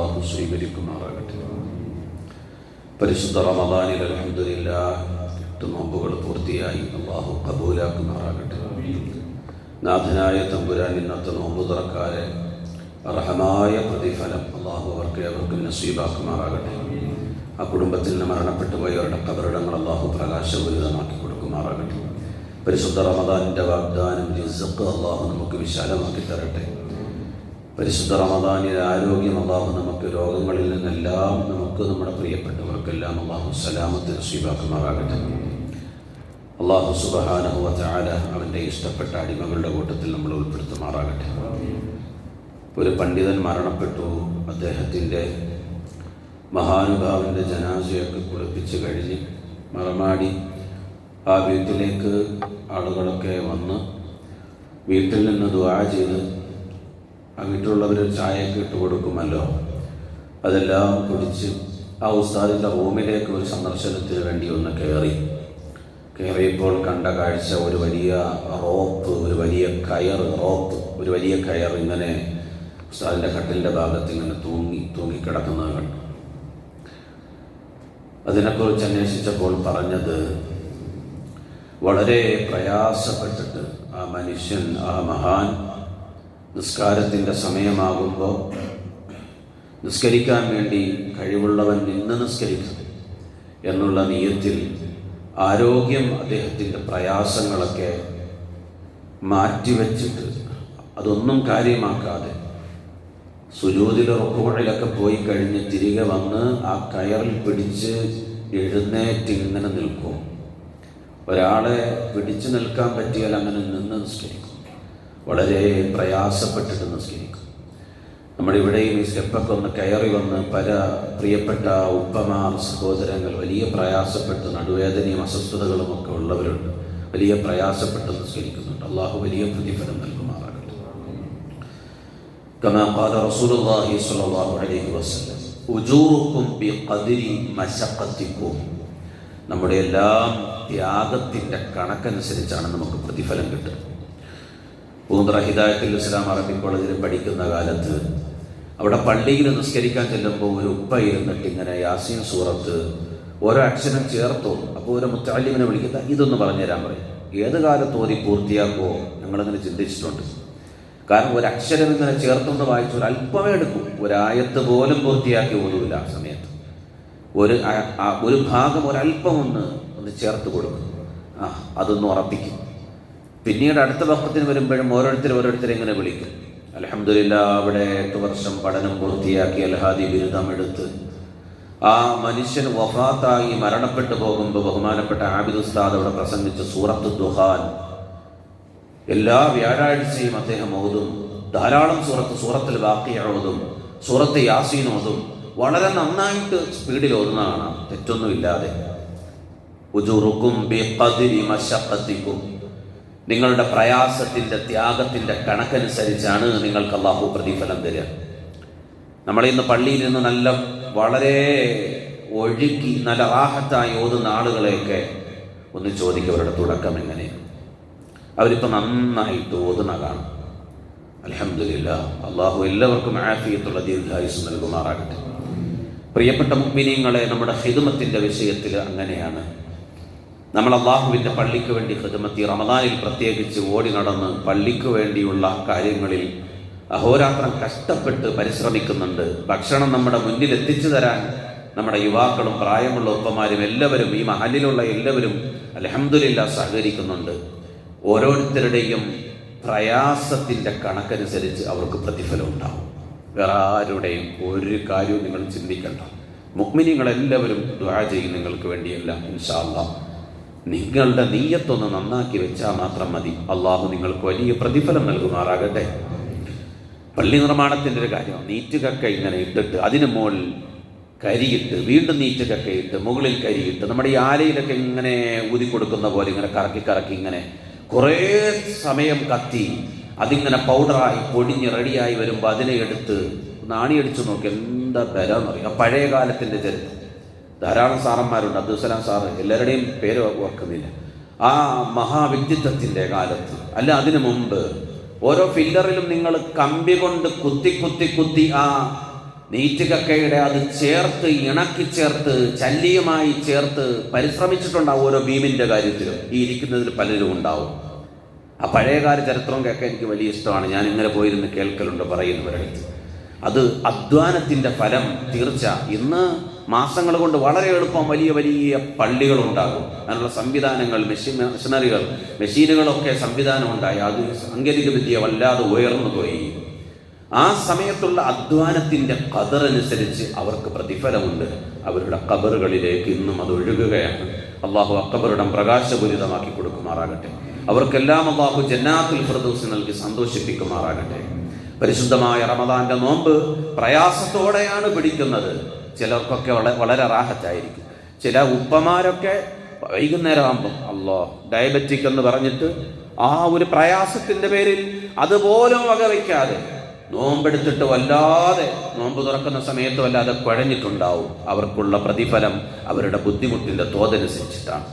അള്ളാഹു സ്വീകരിക്കുമാറാകട്ടെ. പരിശുദ്ധ റമദാനിൽ അലഹമില്ല എട്ട് നോമ്പുകൾ പൂർത്തിയായി അള്ളാഹു കബൂലാക്കുമാറാകട്ടെ. നാഥനായ തമ്പുരാൻ ഇന്നത്തെ നോമ്പ് തുറക്കാരെ അർഹമായ പ്രതിഫലം അള്ളാഹു അവർക്ക് അവർക്ക് നസീബാക്കുമാറാകട്ടെ. ആ കുടുംബത്തിൽ നിന്ന് മരണപ്പെട്ടു പോയവരുടെ കബറിടങ്ങൾ അള്ളാഹു പ്രകാശപൂരിതമാക്കി കൊടുക്കുമാറാകട്ടെ. പരിശുദ്ധ റമദാനിന്റെ വാഗ്ദാനം റിസക്ക് അള്ളാഹു നമുക്ക് വിശാലമാക്കി തരട്ടെ. പരിശുദ്ധ റമദാനിൽ ആരോഗ്യം അള്ളാഹു നമുക്ക് രോഗങ്ങളിൽ നിന്നെല്ലാം നമുക്ക് നമ്മുടെ പ്രിയപ്പെട്ടവർക്കെല്ലാം അള്ളാഹു സലാമത്ത് നസീബാക്കുമാറാകട്ടെ. അള്ളാഹു സുബഹാനഹുവ അവന്റെ ഇഷ്ടപ്പെട്ട അടിമകളുടെ കൂട്ടത്തിൽ നമ്മൾ ഉൾപ്പെടുത്തുമാറാകട്ടെ. ഒരു പണ്ഡിതൻ മരണപ്പെട്ടു. അദ്ദേഹത്തിന്റെ മഹാനുഭാവന്റെ ജനാശയൊക്കെ കുളിപ്പിച്ച് കഴിഞ്ഞ് മറമാടി ആ വീട്ടിലേക്ക് ആളുകളൊക്കെ വന്ന് വീട്ടിൽ നിന്ന് ദ്വാ ചെയ്ത് വീട്ടിലുള്ളവർ ചായയൊക്കെ ഇട്ട് കൊടുക്കുമല്ലോ. അതെല്ലാം കുടിച്ച് ആ ഉസ്താദിന്റെ റൂമിലേക്ക് ഒരു സന്ദർശനത്തിന് വേണ്ടി ഒന്ന് കയറി. കയറിയപ്പോൾ കണ്ട കാഴ്ച ഒരു വലിയ റോപ്പ് ഒരു വലിയ കയർ റോപ്പ് ഒരു വലിയ കയർ ഇങ്ങനെ ഉസ്താദിന്റെ കട്ടിലിന്റെ ഭാഗത്ത് ഇങ്ങനെ തൂങ്ങി തൂങ്ങിക്കിടക്കുന്നത് കണ്ടു. അതിനെക്കുറിച്ച് അന്വേഷിച്ചപ്പോൾ പറഞ്ഞത് വളരെ പ്രയാസപ്പെട്ടിട്ട് ആ മനുഷ്യൻ ആ മഹാൻ നിസ്കാരത്തിന്റെ സമയമാകുമ്പോൾ നിസ്കരിക്കാൻ വേണ്ടി കഴിവുള്ളവൻ നിന്ന് നിസ്കരിക്കും എന്നുള്ള നീയത്തിൽ ആരോഗ്യം അദ്ദേഹത്തിന്റെ പ്രയാസങ്ങളൊക്കെ മാറ്റിവെച്ചിട്ട് അതൊന്നും കാര്യമാക്കാതെ സുജൂതിലെ റൊക്കോഴിലൊക്കെ പോയി കഴിഞ്ഞ് തിരികെ വന്ന് ആ കയറിൽ പിടിച്ച് എഴുന്നേറ്റ് ഇങ്ങനെ നിൽക്കും. ഒരാളെ പിടിച്ചു നിൽക്കാൻ പറ്റിയാൽ അങ്ങനെ നിന്ന് നിസ്കരിക്കും. വളരെ പ്രയാസപ്പെട്ടിട്ട് നിസ്കരിക്കും നമ്മുടെ ഇവിടെയും ഈ സ്റ്റെപ്പൊക്കെ ഒന്ന് കയറി വന്ന് പല പ്രിയപ്പെട്ട ഉപ്പമാർ സഹോദരങ്ങൾ വലിയ പ്രയാസപ്പെട്ട് നടുവേദനയും അസ്വസ്ഥതകളും ഒക്കെ ഉള്ളവരുണ്ട് വലിയ പ്രയാസപ്പെട്ട് നിസ്കരിക്കുന്നുണ്ട് അള്ളാഹു വലിയ പ്രതിഫലം നൽകുമാറാകട്ടെ كما قال رسول الله صلى الله عليه وسلم ഉജൂറുക്കും ബിഖദ്രി മശഖത്തിക്കും നമ്മുടെ എല്ലാം ത്യാഗത്തിൻ്റെ കണക്കനുസരിച്ചാണ് നമുക്ക് പ്രതിഫലം കിട്ടുക പൂന്തറ ഹിദായത്തിൽ ഇസ്ലാം അറബി കോളേജിൽ പഠിക്കുന്ന കാലത്ത് അവിടെ പള്ളിയിൽ നിസ്കരിക്കാൻ ചെല്ലുമ്പോൾ ഒരു ഉപ്പ ഇരുന്നിട്ട് ഇങ്ങനെ യാസീൻ സൂറത്ത് ഓരോ അക്ഷരം ചേർത്തോ. അപ്പോൾ ഒരു മുത്താലിമിനെ വിളിക്കുന്ന ഇതൊന്ന് പറഞ്ഞു തരാൻ പറയും. ഏത് കാലത്ത് ഓതി പൂർത്തിയാക്കുമോ ഞങ്ങളങ്ങനെ ചിന്തിച്ചിട്ടുണ്ട്. കാരണം ഒരു അക്ഷരം ഇങ്ങനെ ചേർത്തൊന്ന് വായിച്ചു ഒരു അല്പമേ എടുക്കും. ഒരായത്ത് പോലും പൂർത്തിയാക്കി ഓതൂല ആ സമയത്ത്. ഒരു ഒരു ഭാഗം ഒരല്പം ഒന്ന് ഒന്ന് ചേർത്ത് കൊടുക്കും. ആ അതൊന്ന് ഉറപ്പിക്കും. പിന്നീട് അടുത്ത വക്കത്തിന് വരുമ്പോഴും ഓരോരുത്തർ ഓരോരുത്തരെ ഇങ്ങനെ വിളിക്കും. അലഹമില്ല അവിടെ എട്ട് വർഷം പഠനം പൂർത്തിയാക്കി അൽഹാദി ബിരുദം എടുത്ത് ആ മനുഷ്യൻ വഫാത്തായി മരണപ്പെട്ടു പോകുമ്പോൾ ബഹുമാനപ്പെട്ട ആബിദ് ഉസ്താദ് അവിടെ പ്രസംഗിച്ച സൂറത്ത് ദുഹാൻ. എല്ലാ വ്യാഴാഴ്ചയും അദ്ദേഹം ഓതും. ധാരാളം സൂറത്ത് സൂറത്തിൽ ബാക്കിയ ഓതും സൂറത്ത് യാസീൻ ഓതും. വളരെ നന്നായിട്ട് സ്പീഡിൽ ഓതുന്നതാണ്. തെറ്റൊന്നുമില്ലാതെ. നിങ്ങളുടെ പ്രയാസത്തിന്റെ ത്യാഗത്തിന്റെ കണക്കനുസരിച്ചാണ് നിങ്ങൾക്ക് അള്ളാഹു പ്രതിഫലം തരിക. നമ്മളിന്ന് പള്ളിയിൽ നിന്ന് നല്ല വളരെ ഒഴുക്കി നല്ല ആഹത്തായി ഓതുന്ന ആളുകളെയൊക്കെ ഒന്ന് ചോദിക്കും അവരുടെ തുടക്കം എങ്ങനെയാണ് അവരിപ്പോൾ നന്നായിട്ട് ഓതുന്ന കാണും. അലഹമില്ല അള്ളാഹു എല്ലാവർക്കും ആഫിയത്തുള്ള ദീർഘായുസ് നൽകുമാറാകട്ടെ. പ്രിയപ്പെട്ട മുക്മിനിയങ്ങളെ നമ്മുടെ ഹിതുമത്തിന്റെ വിഷയത്തിൽ അങ്ങനെയാണ്. നമ്മൾ അള്ളാഹുവിന്റെ പള്ളിക്ക് വേണ്ടി ഹൃദമത്തി റമദാനിൽ പ്രത്യേകിച്ച് ഓടി നടന്ന് പള്ളിക്ക് വേണ്ടിയുള്ള കാര്യങ്ങളിൽ അഹോരാത്രം കഷ്ടപ്പെട്ട് പരിശ്രമിക്കുന്നുണ്ട്. ഭക്ഷണം നമ്മുടെ മുന്നിൽ എത്തിച്ചു തരാൻ നമ്മുടെ യുവാക്കളും പ്രായമുള്ള ഒപ്പമാരും എല്ലാവരും ഈ മഹലിലുള്ള എല്ലാവരും അലഹമുല്ല സഹകരിക്കുന്നുണ്ട്. ഓരോരുത്തരുടെയും പ്രയാസത്തിന്റെ കണക്കനുസരിച്ച് അവർക്ക് പ്രതിഫലം ഉണ്ടാവും. വേറെ ആരുടെയും ഒരു കാര്യവും നിങ്ങൾ ചിന്തിക്കണ്ട. മുക്മിനിങ്ങളെല്ലാവരും ദ്വാ ചെയ്യും നിങ്ങൾക്ക് വേണ്ടിയല്ല ഇൻഷാല്ല നിങ്ങളുടെ നീയത്തൊന്ന് നന്നാക്കി വെച്ചാൽ മാത്രം മതി. അള്ളാഹു നിങ്ങൾക്ക് വലിയ പ്രതിഫലം നൽകുമാറാകട്ടെ. പള്ളി നിർമ്മാണത്തിന്റെ ഒരു കാര്യം നീറ്റുകക്ക ഇങ്ങനെ ഇട്ടിട്ട് അതിന് മുകളിൽ കരിയിട്ട് വീണ്ടും നീറ്റുകക്കയിട്ട് മുകളിൽ കരിയിട്ട് നമ്മുടെ ഈ ആലയിലൊക്കെ ഇങ്ങനെ ഊതി കൊടുക്കുന്ന പോലെ ഇങ്ങനെ കറക്കി കറക്കി ഇങ്ങനെ കുറേ സമയം കത്തി അതിങ്ങനെ പൗഡറായി പൊടിഞ്ഞ് റെഡിയായി വരുമ്പോൾ അതിനെ എടുത്ത് നാണിയടിച്ചു നോക്കി എന്താ ബലം പറയുക പഴയ കാലത്തിന്റെ ചരിത്രം. ധാരാളം സാറന്മാരുണ്ട്. അബ്ദുസലാം സാറ് എല്ലാവരുടെയും പേര് ഓർക്കുന്നില്ല. ആ മഹാവ്യക്തിത്വത്തിന്റെ കാലത്ത് അല്ല അതിനു മുമ്പ് ഓരോ ഫില്ലറിലും നിങ്ങൾ കമ്പി കൊണ്ട് കുത്തി കുത്തി കുത്തി ആ നീറ്റ് കക്കയുടെ അത് ചേർത്ത് ഇണക്കി ചേർത്ത് ചല്ലിയുമായി ചേർത്ത് പരിശ്രമിച്ചിട്ടുണ്ടാവും ഓരോ ഭീമിന്റെ കാര്യത്തിലും. ഈ ഇരിക്കുന്നതിൽ പലരും ഉണ്ടാവും. ആ പഴയകാല ചരിത്രം കേൾക്കാൻ എനിക്ക് വലിയ ഇഷ്ടമാണ്. ഞാൻ ഇങ്ങനെ പോയിരുന്ന് കേൾക്കലുണ്ട് പറയുന്നവരടുത്ത് അത് അധ്വാനത്തിന്റെ ഫലം തീർച്ച. ഇന്ന് മാസങ്ങൾ കൊണ്ട് വളരെ എളുപ്പം വലിയ വലിയ പള്ളികൾ ഉണ്ടാകും അതിനുള്ള സംവിധാനങ്ങൾ മെഷീൻ മെഷീനറികൾ മെഷീനുകളൊക്കെ സംവിധാനം ഉണ്ടായി. അത് സാങ്കേതിക വിദ്യ വല്ലാതെ ഉയർന്നു പോയി. ആ സമയത്തുള്ള അധ്വാനത്തിന്റെ കതറനുസരിച്ച് അവർക്ക് പ്രതിഫലമുണ്ട്. അവരുടെ കബറുകളിലേക്ക് ഇന്നും അത് ഒഴുകുകയാണ്. അള്ളാഹു അക്കബറിടം പ്രകാശപൂരിതമാക്കി കൊടുക്കുമാറാകട്ടെ. അവർക്കെല്ലാം അള്ളാഹു ജന്നാത്തുൽ പ്രദൂസി നൽകി സന്തോഷിപ്പിക്കുമാറാകട്ടെ. പരിശുദ്ധമായ റമദാന്റെ നോമ്പ് പ്രയാസത്തോടെയാണ് പിടിക്കുന്നത്. ചിലർക്കൊക്കെ വളരെ വളരെ റാഹത്തായിരിക്കും. ചില ഉപ്പമാരൊക്കെ വൈകുന്നേരം ആകുമ്പം അല്ലോ ഡയബറ്റിക് എന്ന് പറഞ്ഞിട്ട് ആ ഒരു പ്രയാസത്തിന്റെ പേരിൽ അതുപോലും വകവയ്ക്കാതെ നോമ്പെടുത്തിട്ട് വല്ലാതെ നോമ്പ് തുറക്കുന്ന സമയത്ത് വല്ലാതെ കുഴഞ്ഞിട്ടുണ്ടാവും. അവർക്കുള്ള പ്രതിഫലം അവരുടെ ബുദ്ധിമുട്ടിന്റെ തോതനുസരിച്ചിട്ടാണ്.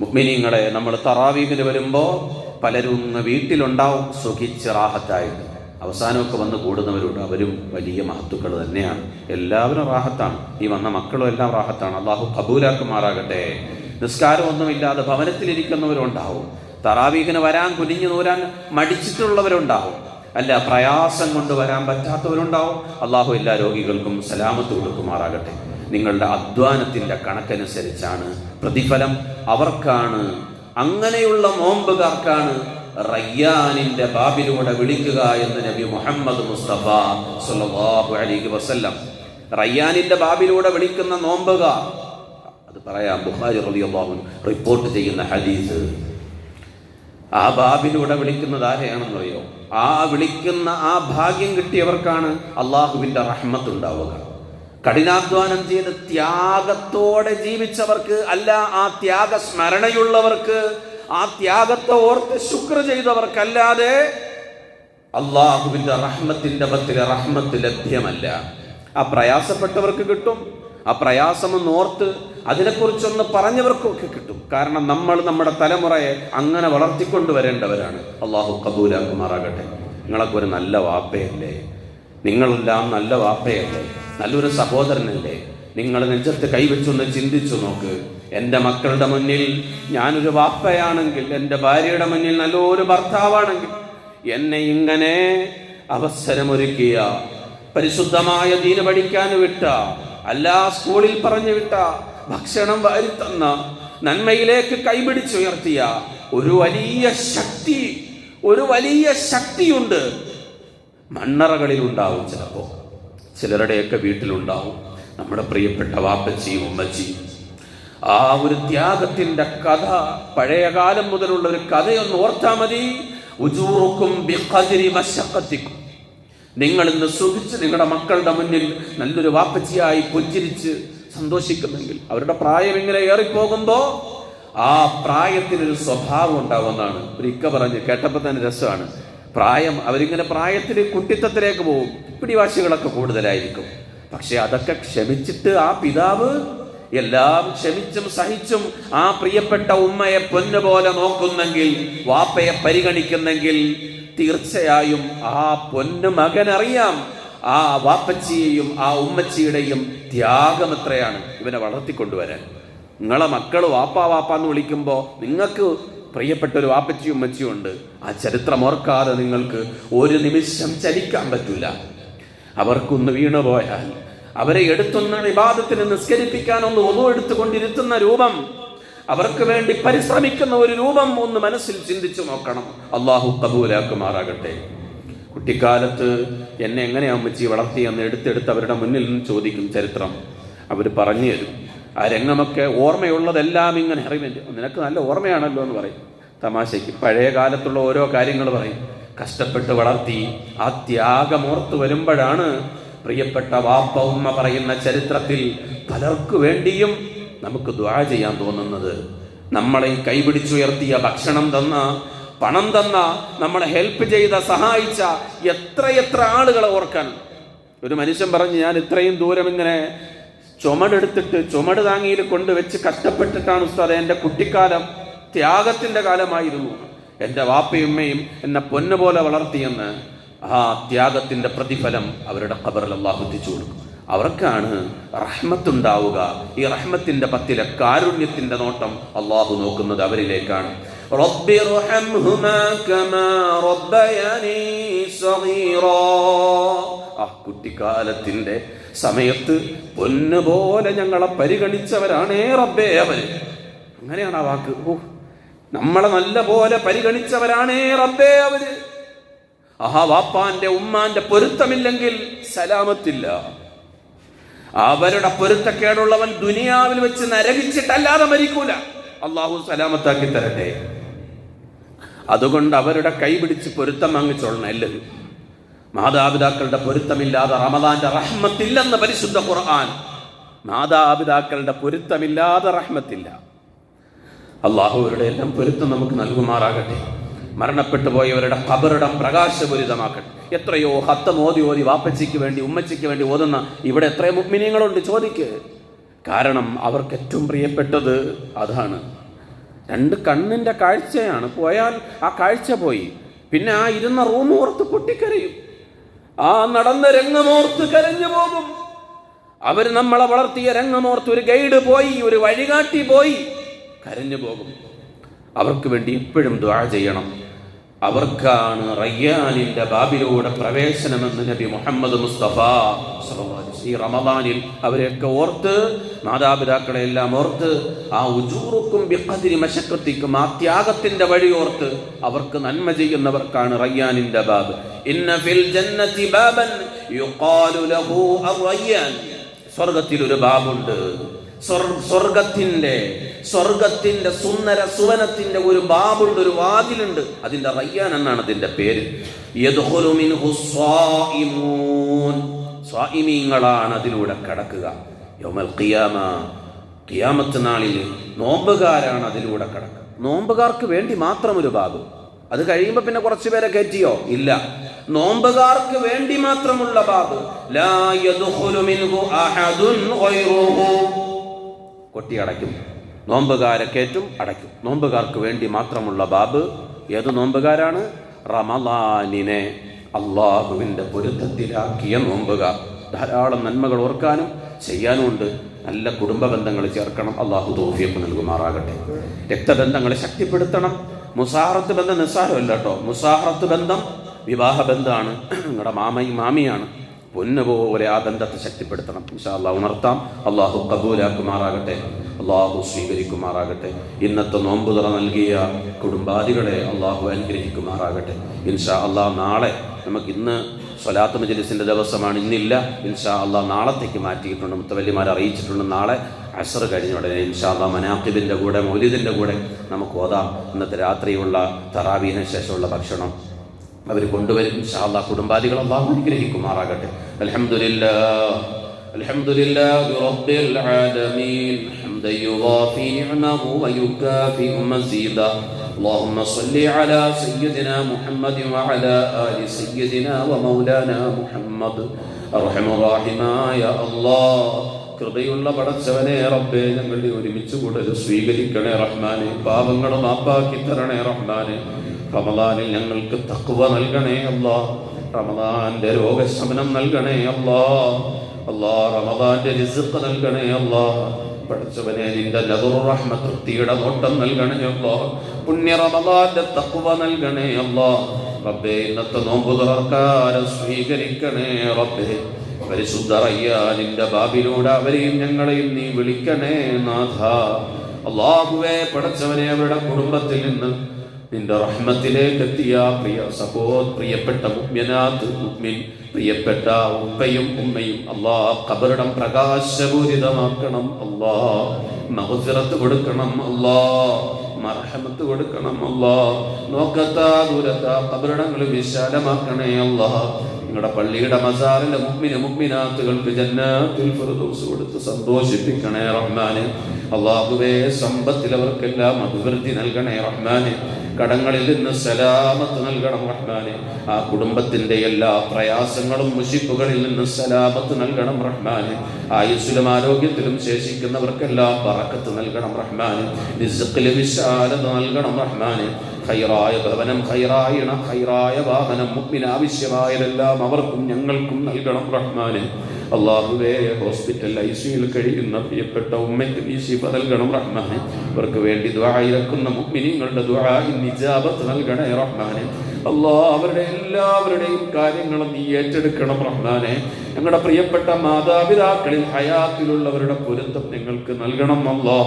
മുഗ്മിനിങ്ങളെ നമ്മൾ തറാവീഹിന് വരുമ്പോൾ പലരും വീട്ടിലുണ്ടാവും സുഖിച്ച് റാഹത്തായിട്ട്. അവസാനമൊക്കെ വന്ന് കൂടുന്നവരുണ്ട്. അവരും വലിയ മഹത്തുക്കൾ തന്നെയാണ്. എല്ലാവരും റാഹത്താണ്. ഈ വന്ന മക്കളും എല്ലാം റാഹത്താണ്. അള്ളാഹു കബൂലാക്കുമാറാകട്ടെ. നിസ്കാരമൊന്നുമില്ലാതെ ഭവനത്തിലിരിക്കുന്നവരുണ്ടാവും. തറാവീഹിന് വരാൻ കുനിഞ്ഞു നൂരാൻ മടിച്ചിട്ടുള്ളവരുണ്ടാവും. അല്ല പ്രയാസം കൊണ്ട് വരാൻ പറ്റാത്തവരുണ്ടാവും. അള്ളാഹു എല്ലാ രോഗികൾക്കും സലാമത്ത് കൊടുക്കുമാറാകട്ടെ. നിങ്ങളുടെ അധ്വാനത്തിന്റെ കണക്കനുസരിച്ചാണ് പ്രതിഫലം അവർക്കാണ്. അങ്ങനെയുള്ള നോമ്പുകാർക്കാണ് റയ്യാനിന്റെ ബാബിലൂടെ വിളിക്കുക എന്ന് നബി മുഹമ്മദ് മുസ്തഫ സുല്ലാഹു അലൈഹി വസല്ലം. റയ്യാനിന്റെ ബാബിലൂടെ വിളിക്കുന്ന നോമ്പുക. അത് പറയാം. ബുഖാരി റളിയല്ലാഹു റിപ്പോർട്ട് ചെയ്യുന്ന ഹദീസ്. ആ ബാബിലൂടെ വിളിക്കുന്നത് ആരെയാണെന്നറിയോ ആ വിളിക്കുന്ന ആ ഭാഗ്യം കിട്ടിയവർക്കാണ് അള്ളാഹുവിന്റെ റഹ്മത്ത് ഉണ്ടാവുക. കഠിനാധ്വാനം ചെയ്ത് ത്യാഗത്തോടെ ജീവിച്ചവർക്ക് അല്ല ആ ത്യാഗ സ്മരണയുള്ളവർക്ക് ആ ത്യാഗത്തെ ഓർത്ത് ശുക്ർ ചെയ്തവർക്കല്ലാതെ അള്ളാഹുവിന്റെ റഹ്മത്തിന്റെ പത്തിലെ റഹ്മത്ത് ലഭ്യമല്ല. ആ പ്രയാസപ്പെട്ടവർക്ക് കിട്ടും. ആ പ്രയാസമെന്ന് ഓർത്ത് അതിനെക്കുറിച്ചൊന്ന് പറഞ്ഞവർക്കൊക്കെ കിട്ടും. കാരണം നമ്മൾ നമ്മുടെ തലമുറയെ അങ്ങനെ വളർത്തിക്കൊണ്ടുവരേണ്ടവരാണ്. അള്ളാഹു കബൂലാക്കുമാറാകട്ടെ. നിങ്ങളൊക്കെ ഒരു നല്ല വാപ്പയല്ലേ? നിങ്ങളെല്ലാം നല്ല വാപ്പയല്ലേ? നല്ലൊരു സഹോദരനല്ലേ? നിങ്ങൾ നെഞ്ചത്ത് കൈവച്ചൊന്ന് ചിന്തിച്ചു നോക്ക്. എന്റെ മക്കളുടെ മുന്നിൽ ഞാനൊരു വാപ്പയാണെങ്കിൽ എന്റെ ഭാര്യയുടെ മുന്നിൽ നല്ലൊരു ഭർത്താവാണെങ്കിൽ എന്നെ ഇങ്ങനെ അവസരമൊരുക്കിയ പരിശുദ്ധമായ ദീന പഠിക്കാൻ വിട്ട അല്ല സ്കൂളിൽ പറഞ്ഞു വിട്ട ഭക്ഷണം വാരിത്തന്ന നന്മയിലേക്ക് കൈപിടിച്ചുയർത്തിയ ഒരു വലിയ ശക്തി ഒരു വലിയ ശക്തിയുണ്ട്. മണ്ണറകളിൽ ഉണ്ടാവും ചിലപ്പോ ചിലരുടെയൊക്കെ വീട്ടിലുണ്ടാവും. നമ്മുടെ പ്രിയപ്പെട്ട വാപ്പച്ചിയും ഉമ്മച്ചിയും ആ ഒരു ത്യാഗത്തിന്റെ കഥ പഴയ കാലം മുതലുള്ള ഒരു കഥയൊന്ന് ഓർത്താ മതി. ഉജൂറുക്കും നിങ്ങൾ ഇന്ന് സുഖിച്ച് നിങ്ങളുടെ മക്കളുടെ മുന്നിൽ നല്ലൊരു വാപ്പച്ചിയായി പുഞ്ചിരിച്ച് സന്തോഷിക്കുന്നെങ്കിൽ അവരുടെ പ്രായം ഇങ്ങനെ ഏറിപ്പോകുമ്പോ ആ പ്രായത്തിനൊരു സ്വഭാവം ഉണ്ടാവുന്നതാണ് ഒരു ഇക്ക പറഞ്ഞ് കേട്ടപ്പോൾ തന്നെ രസമാണ്. പ്രായം അവരിങ്ങനെ പ്രായത്തിൽ കുട്ടിത്തത്തിലേക്ക് പോകും. പിടിവാശികളൊക്കെ കൂടുതലായിരിക്കും. പക്ഷെ അതൊക്കെ ക്ഷമിച്ചിട്ട് ആ പിതാവ് എല്ലാം ക്ഷമിച്ചും സഹിച്ചും ആ പ്രിയപ്പെട്ട ഉമ്മയെ പൊന്നുപോലെ നോക്കുന്നെങ്കിൽ വാപ്പയെ പരിഗണിക്കുന്നെങ്കിൽ തീർച്ചയായും ആ പൊന്നു മകൻ അറിയാം ആ വാപ്പച്ചിയെയും ആ ഉമ്മച്ചിയുടെയും ത്യാഗം എത്രയാണ് ഇവനെ വളർത്തിക്കൊണ്ടുവരാൻ. നിങ്ങളെ മക്കൾ വാപ്പ വാപ്പ എന്ന് വിളിക്കുമ്പോൾ നിങ്ങൾക്ക് പ്രിയപ്പെട്ട ഒരു വാപ്പച്ചിയും ഉമ്മച്ചിയും ഉണ്ട്. ആ ചരിത്രം ഓർക്കാതെ നിങ്ങൾക്ക് ഒരു നിമിഷം ചലിക്കാൻ പറ്റില്ല അവർക്കൊന്ന് വീണുപോയാൽ അവരെ എടുത്തുന്ന വിവാദത്തിന് നിസ്കരിപ്പിക്കാൻ ഒന്ന് ഒന്നു എടുത്തുകൊണ്ടിരുത്തുന്ന രൂപം അവർക്ക് വേണ്ടി പരിശ്രമിക്കുന്ന ഒരു രൂപം ഒന്ന് മനസ്സിൽ ചിന്തിച്ചു നോക്കണം. അള്ളാഹു കബൂലാക്കുമാറാകട്ടെ. കുട്ടിക്കാലത്ത് എന്നെ എങ്ങനെയാ അമ്മച്ചി വളർത്തിയെന്ന് എടുത്തെടുത്ത് അവരുടെ മുന്നിൽ നിന്ന് ചോദിക്കും ചരിത്രം. അവർ പറഞ്ഞു തരും. ആ രംഗമൊക്കെ ഓർമ്മയുള്ളതെല്ലാം ഇങ്ങനെ അറിവിന്റെ നിനക്ക് നല്ല ഓർമ്മയാണല്ലോ എന്ന് പറയും. തമാശയ്ക്ക് പഴയ കാലത്തുള്ള ഓരോ കാര്യങ്ങൾ പറയും. കഷ്ടപ്പെട്ട് വളർത്തി ആ ത്യാഗമോർത്ത് വരുമ്പോഴാണ് പ്രിയപ്പെട്ട വാപ്പ ഉമ്മ പറയുന്ന ചരിത്രത്തിൽ പലർക്കു വേണ്ടിയും നമുക്ക് ദ്വാ ചെയ്യാൻ തോന്നുന്നത്. നമ്മളെ കൈപിടിച്ചുയർത്തിയ ഭക്ഷണം തന്ന പണം തന്ന നമ്മളെ ഹെൽപ്പ് ചെയ്ത സഹായിച്ച എത്രയെത്ര ആളുകളെ ഓർക്കാൻ. ഒരു മനുഷ്യൻ പറഞ്ഞു ഞാൻ ഇത്രയും ദൂരം ഇങ്ങനെ ചുമടെടുത്തിട്ട് ചുമട് താങ്ങിയിൽ കൊണ്ടുവച്ച് കഷ്ടപ്പെട്ടിട്ടാണ് ഉസ്താദ് എന്റെ കുട്ടിക്കാലം ത്യാഗത്തിന്റെ കാലമായിരുന്നു. എന്റെ വാപ്പയുമ്മയും എന്നെ പൊന്നുപോലെ വളർത്തിയെന്ന് ആ ത്യാഗത്തിന്റെ പ്രതിഫലം അവരുടെ ഖബറിൽ അള്ളാഹു എത്തിച്ചു കൊടുക്കും. അവർക്കാണ് റഹ്മത്തുണ്ടാവുക. ഈ റഹ്മത്തിന്റെ പത്തിലെ കാരുണ്യത്തിന്റെ നോട്ടം അള്ളാഹു നോക്കുന്നത് അവരിലേക്കാണ്. ആ കുട്ടിക്കാലത്തിന്റെ സമയത്ത് പൊന്നുപോലെ ഞങ്ങളെ പരിഗണിച്ചവരാണേ റബ്ബേ അവർ. അങ്ങനെയാണ് ആ വാക്ക്. ഓ നമ്മളെ നല്ല പോലെ പരിഗണിച്ചവരാണേ റബ്ബേ അവർ. ആഹാ വാപ്പാന്റെ ഉമ്മാന്റെ പൊരുത്തമില്ലെങ്കിൽ സലാമത്തില്ല. അവരുടെ പൊരുത്തക്കേടുള്ളവൻ ദുനിയാവിൽ വെച്ച് നരകിച്ചിട്ടല്ലാതെ മരിക്കൂല. അള്ളാഹു സലാമത്താക്കി തരട്ടെ. അതുകൊണ്ട് അവരുടെ കൈ പിടിച്ച് പൊരുത്തം വാങ്ങിച്ചോളണം എല്ലാവരും. മാതാപിതാക്കളുടെ പൊരുത്തമില്ലാതെ റമദാന്റെ റഹ്മത്തില്ലെന്ന് പരിശുദ്ധ ഖുർആൻ. മാതാപിതാക്കളുടെ പൊരുത്തമില്ലാതെ റഹ്മത്തില്ല. അള്ളാഹുവരുടെ എല്ലാം പൊരുത്തം നമുക്ക് നൽകുമാറാകട്ടെ. മരണപ്പെട്ടു പോയവരുടെ ഖബറിടം പ്രകാശപൂരിതമാക്കട്ടെ. എത്രയോ ഹത്തം ഓതി ഓതി വാപ്പച്ചിക്ക് വേണ്ടി ഉമ്മച്ചിക്ക് വേണ്ടി ഓതുന്ന ഇവിടെ എത്രയോ മുഗ്മിനിയങ്ങളുണ്ട് ചോദിക്ക്. കാരണം അവർക്ക് ഏറ്റവും പ്രിയപ്പെട്ടത് അതാണ്. രണ്ട് കണ്ണിന്റെ കാഴ്ചയാണ്. പോയാൽ ആ കാഴ്ച പോയി. പിന്നെ ആ ഇരുന്ന റൂം ഓർത്ത് പൊട്ടിക്കരയും. ആ നടന്ന രംഗമോർത്ത് കരഞ്ഞു പോകും. അവർ നമ്മളെ വളർത്തിയ രംഗമോർത്ത് ഒരു ഗൈഡ് പോയി ഒരു വഴികാട്ടി പോയി കരഞ്ഞു പോകും. അവർക്ക് വേണ്ടി ഇപ്പോഴും ദ്വാ ചെയ്യണം. അവർക്കാണ് റയ്യാനിന്റെ ബാബിലൂടെ പ്രവേശനമെന്ന് നബി മുഹമ്മദ് മുസ്തഫ ഈ റമദാനിൽ അവരെയൊക്കെ ഓർത്ത് മാതാപിതാക്കളെ എല്ലാം ഓർത്ത് ആ ഉജൂറുക്കും ബിഖദ്രി മശക്കത്തിക്കും ആ ത്യാഗത്തിന്റെ വഴി ഓർത്ത് അവർക്ക് നന്മ ചെയ്യുന്നവർക്കാണ് റയ്യാനിന്റെ ബാബ്. ഇന്ന ഫിൽ ജന്നതി ബാബൻ യുഖാലു ലഹു അർ-റയ്യാൻ സ്വർഗത്തിൽ ഒരു ബാബുണ്ട്. സ്വർ- സ്വർഗത്തിന്റെ സ്വർഗത്തിന്റെ സുന്ദര സുവനത്തിന്റെ ഒരു ബാബുണ്ട് ഒരു വാതിലുണ്ട്. അതിന്റെ റയ്യാൻ എന്നാണ് അതിന്റെ പേര്. സ്വായിമീങ്ങളാണ് അതിലൂടെ കടക്കുക. യോമൽ ഖിയാമ ഖിയാമത്ത് നാളിൽ നോമ്പുകാരാണ് അതിലൂടെ കടക്കുക. നോമ്പുകാർക്ക് വേണ്ടി മാത്രം ഒരു ബാബു. അത് കഴിയുമ്പോൾ പിന്നെ കുറച്ചു പേരെ കയറ്റിയോ? ഇല്ല. നോമ്പുകാർക്ക് വേണ്ടി മാത്രമുള്ള ബാബ്. ലാ കൊട്ടി അടയ്ക്കും നോമ്പുകാരെ കയറ്റും അടയ്ക്കും. നോമ്പുകാർക്ക് വേണ്ടി മാത്രമുള്ള ബാബ് ഏത് നോമ്പുകാരാണ്? റമലാനിനെ അള്ളാഹുവിന്റെ പൊരുത്തത്തിലാക്കിയ നോമ്പുകാർ. ധാരാളം നന്മകൾ ഓർക്കാനും ചെയ്യാനും ഉണ്ട് നല്ല കുടുംബ ബന്ധങ്ങൾ ചേർക്കണം. അള്ളാഹു തോഫിയൊക്കെ നൽകുമാറാകട്ടെ. രക്തബന്ധങ്ങളെ ശക്തിപ്പെടുത്തണം. മുസാഹറത്ത് ബന്ധം നിസ്സാരമല്ല കേട്ടോ. മുസാഹറത്ത് ബന്ധം വിവാഹ ബന്ധമാണ് നിങ്ങളുടെ മാമയും മാമിയാണ്. പൊന്നു പോലെ ആ ബന്ധത്തെ ശക്തിപ്പെടുത്തണം. ഇൻഷാ അള്ളാഹ് ഉണർത്താം. അള്ളാഹു കബൂലാക്കുമാറാകട്ടെ. അള്ളാഹു സ്വീകരിക്കുമാറാകട്ടെ. ഇന്നത്തെ നോമ്പുതുറ നൽകിയ കുടുംബാദികളെ അള്ളാഹു അനുഗ്രഹിക്കുമാറാകട്ടെ. ഇൻഷാ അള്ളാഹ് നാളെ നമുക്ക് ഇന്ന് സ്വലാത്ത് മജലിസിന്റെ ദിവസമാണ്. ഇന്നില്ല. ഇൻഷാ അള്ളാഹ് നാളത്തേക്ക് മാറ്റിയിട്ടുണ്ട്. മുത്തവല്ലിമാർ അറിയിച്ചിട്ടുണ്ട്. നാളെ അസർ കഴിഞ്ഞ ഉടനെ ഇൻഷാ അള്ളാഹ് മനാഖിബിന്റെ കൂടെ മൗലിദിന്റെ കൂടെ നമുക്ക് ഓതാം. ഇന്നത്തെ രാത്രിയുള്ള തറാവീന ശേഷമുള്ള ഭക്ഷണം അവർ കൊണ്ടുവരും. ശാല കുടുംബാദികൾ അള്ളാഹു അനുഗ്രഹിക്കുമാറാകട്ടെ. അലഹമുല്ലാമീൻ اللهم صل على سيدنا محمد وعلى آل سيدنا ومولانا محمد ارحم راحما يا الله കൃപയുള്ള പടച്ചവനെ റബ്ബെ ഞങ്ങളെ ഒരുമിച്ച് കൂടുതൽ സ്വീകരിക്കണേ റഹ്മാനെ. പാപങ്ങളും മാപ്പാക്കി തരണേ റഹ്മാനെ. റമദാനിൽ ഞങ്ങൾക്ക് തക്കുവ നൽകണേ അല്ലാ. റമദാന്റെ രോഗശമനം നൽകണേ അല്ലാ. അല്ലാ റമദാന്റെ റിസ്ഖ് നൽകണേ അല്ലാ. പഠിച്ചവനെ നിന്റെ ലതുറഹ്മ തൃപ്തിയുടെ നോട്ടം നൽകണേ അല്ലാ. പുണ്യ റമദാന്റെ തക്കുവ നൽകണേ അല്ലാ. റബ്ബേ ഇന്നത്തെ നോമ്പ് തുറക്കാരം സ്വീകരിക്കണേ റബ്ബേ. പരിശുദ്ധ റയ്യാനിന്റെ ബാബിലൂടെ അവരെയും ഞങ്ങളെയും നീ വിളിക്കണേ നാഥ. അള്ളാഹുവേ പടച്ചവനെ അവരുടെ കുടുംബത്തിൽ നിന്ന് നിന്റെ റഹ്മത്തിലേക്ക് എത്തിയ പ്രിയ സഹോ പ്രിയപ്പെട്ട മുഗ്മിനാത്ത് മുഗ്മിൻ പ്രിയപ്പെട്ട ഉപ്പയും ഉമ്മയും അള്ളാ കബറിടം പ്രകാശപൂരിതമാക്കണം അള്ളാ മഹുസിറത്ത് കൊടുക്കണം അള്ളാ മർഹമത്ത് കൊടുക്കണം അല്ലാ നോക്കത്താ ദൂരത്താ കബറിടങ്ങൾ വിശാലമാക്കണേ അല്ലാ നിങ്ങളുടെ പള്ളിയുടെ മസാറിലെ മുഗ്മിന് മുഗ്മിനാത്തുകൾക്ക് ജന്നാത്തിൽ ഫിർദൗസ് കൊടുത്ത് സന്തോഷിപ്പിക്കണേ റഹ്മാനെ. അള്ളാഹുവേ സമ്പത്തിൽ അവർക്കെല്ലാം അഭിവൃദ്ധി നൽകണേ റഹ്മാനെ. കടങ്ങളിൽ നിന്ന് സലാമത്ത് നൽകണം റഹ്മാനെ. ആ കുടുംബത്തിന്റെ എല്ലാ പ്രയാസങ്ങളും മുഷിപ്പുകളിൽ നിന്ന് സലാമത്ത് നൽകണം റഹ്മാനെ. ആയുസ്സിലും ആരോഗ്യത്തിലും ശേഷിക്കുന്നവർക്കെല്ലാം പറക്കത്ത് നൽകണം റഹ്മാനെ. നിസ്സുക്കിൽ വിശാലത നൽകണം റഹ്മാനെ. ഖൈറായ ഭവനം ഖൈറായ ഇണ ഖൈറായ വാഹനം മുപ്പിനാവശ്യമായതെല്ലാം അവർക്കും ഞങ്ങൾക്കും നൽകണം റഹ്മാനെ. അള്ളാഹുവേ ഹോസ്പിറ്റൽ ഐ സിയിൽ കഴിയുന്ന പ്രിയപ്പെട്ട ഉമ്മയ്ക്ക് നീ ശിവ നൽകണം റഹ്മാനെ. അവർക്ക് വേണ്ടി ദ്വായിരക്കുന്ന മുഗ്മിനിങ്ങളുടെ ദ്വായി നിജാബത്ത് നൽകണേ റഹ്മാനെ. അള്ളാ അവരുടെ എല്ലാവരുടെയും കാര്യങ്ങളും നീ ഏറ്റെടുക്കണം റഹ്മാനെ. ഞങ്ങളുടെ പ്രിയപ്പെട്ട മാതാപിതാക്കളിൽ ഹയാത്തിലുള്ളവരുടെ പൊരുത്തം നിങ്ങൾക്ക് നൽകണം അള്ളാ.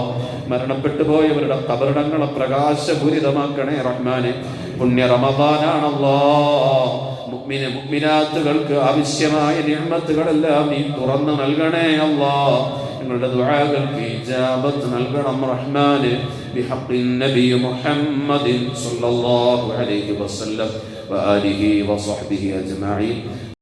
മരണപ്പെട്ടു പോയവരുടെ കബറിടങ്ങളെ പ്രകാശപൂരിതമാക്കണേ റഹ്മാനെ. പുണ്യ റമദാനാണല്ലോ മുഗ്മിന് മുഗ്മിനാത്തുകൾക്ക് ആവശ്യമായ നിയമത്തുകളെല്ലാം നീ തുറന്നു നൽകണേ അല്ലാ ഞങ്ങളുടെ ദുആകൾക്ക് ഇജാബത്ത് നൽകണം റഹ്മാന് بحق النبي محمد صلى الله عليه وسلم وآله وصحبه أجمعين